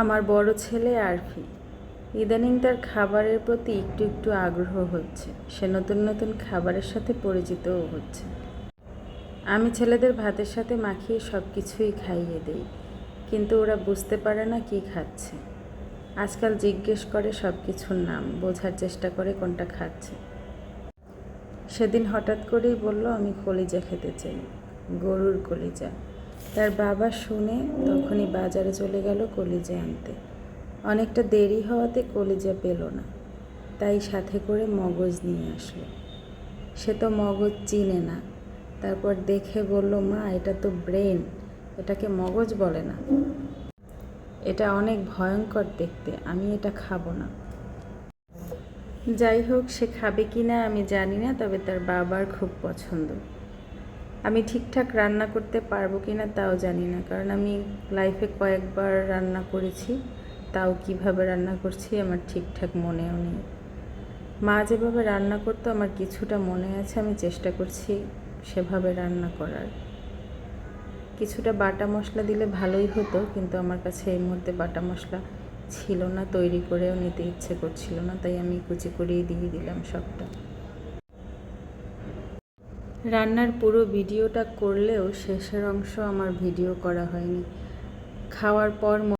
আমার বড় ছেলে আরফি। ইদানিং তার খাবারের প্রতি একটু একটু আগ্রহ হচ্ছে। সে নতুন নতুন খাবারের সাথে পরিচিতও হচ্ছে। আমি ছেলেদের ভাতের সাথে মাখিয়ে সব কিছুই খাইয়ে দেই, কিন্তু ওরা বুঝতে পারে না কি খাচ্ছে। আজকাল জিজ্ঞেস করে সব কিছুর নাম, বোঝার চেষ্টা করে কোনটা খাচ্ছে। সেদিন হঠাৎ করেই বলল, আমি কলিজা খেতে চাই। গরুর কলিজা। তার বাবা শুনে তখনই বাজারে চলে গেল কলিজা আনতে। অনেকটা দেরি হওয়াতে কলিজা পেল না, তাই সাথে করে মগজ নিয়ে আসলো। সে তো মগজ চিনে না, তারপর দেখে বলল, মা, এটা তো ব্রেন, এটাকে মগজ বলে না। এটা অনেক ভয়ঙ্কর দেখতে, আমি এটা খাব না। যাই হোক, সে খাবে কি না আমি জানি না, তবে তার বাবার খুব পছন্দ। আমি ঠিকঠাক রান্না করতে পারব কি না তাও জানি না। কারণ আমি লাইফে কয়েকবার রান্না করেছি, তাও কীভাবে রান্না করছি আমার ঠিকঠাক মনেও নেই। মা যেভাবে রান্না করতো আমার কিছুটা মনে আছে, আমি চেষ্টা করছি সেভাবে রান্না করার। কিছুটা বাটা মশলা দিলে ভালোই হতো, কিন্তু আমার কাছে এই মুহূর্তে বাটা মশলা ছিল না, তৈরি করেও নিতে ইচ্ছে করছিল না, তাই আমি কুচি করেই দিয়ে দিলাম সবটা। রান্নার পুরো ভিডিওটা করলেও শেষের অংশ আমার ভিডিও করা হয়নি। খাওয়ার পর